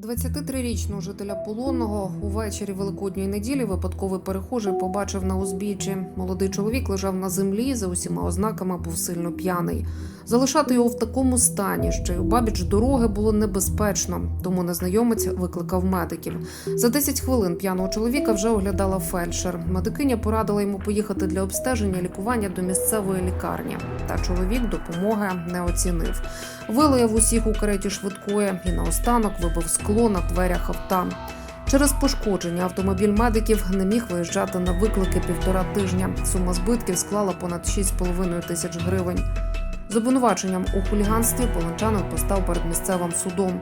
23-річного жителя полонного увечері великодньої неділі випадковий перехожий побачив на узбіччі. Молодий чоловік лежав на землі за усіма ознаками, був сильно п'яний. Залишати його в такому стані, що й у бабіч дороги було небезпечно, тому незнайомець викликав медиків. За 10 хвилин п'яного чоловіка вже оглядала фельдшер. Медикиня порадила йому поїхати для обстеження лікування до місцевої лікарні. Та чоловік допомоги не оцінив. Вилаяв усіх у кареті швидкої і наостанок вибив скло на дверях авто. Через пошкодження автомобіль медиків не міг виїжджати на виклики півтора тижня. Сума збитків склала понад 6,5 тисяч гривень. З обвинуваченням у хуліганстві полончанин постав перед місцевим судом.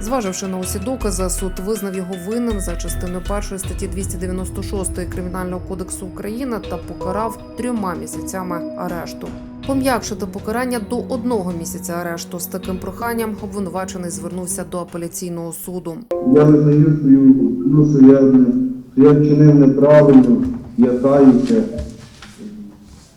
Зваживши на усі докази, суд визнав його винним за частиною першої статті 296 Кримінального кодексу України та покарав трьома місяцями арешту. Пом'якшити покарання до одного місяця арешту. З таким проханням обвинувачений звернувся до апеляційного суду. Я визнаю свою ну, що я, я вчинив неправильно, я каюся.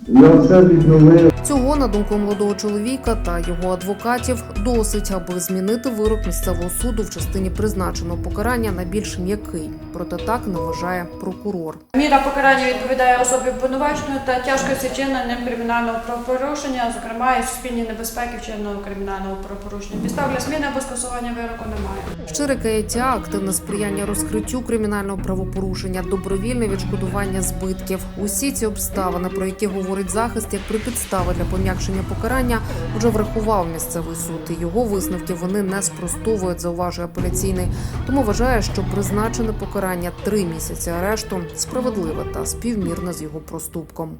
Я все відновив. Цього, на думку молодого чоловіка та його адвокатів, досить, аби змінити вирок місцевого суду в частині призначеного покарання на більш м'який. Проте так не вважає прокурор. Міра покарання відповідає особі обвинуваченої та тяжкості чинення кримінального правопорушення, зокрема і суспільній небезпеки вчиненого кримінального правопорушення. Підстав для зміни або скасування вироку немає. Щире каяття, активне сприяння розкриттю кримінального правопорушення, добровільне відшкодування збитків. Усі ці обставини, про які говорить захист, як при підстави для пом'якшення покарання, вже врахував місцевий суд. І його висновки вони не спростовують, зауважує апеляційний. Тому вважає, що призначене покарання три місяці арешту справедливе та співмірне з його проступком.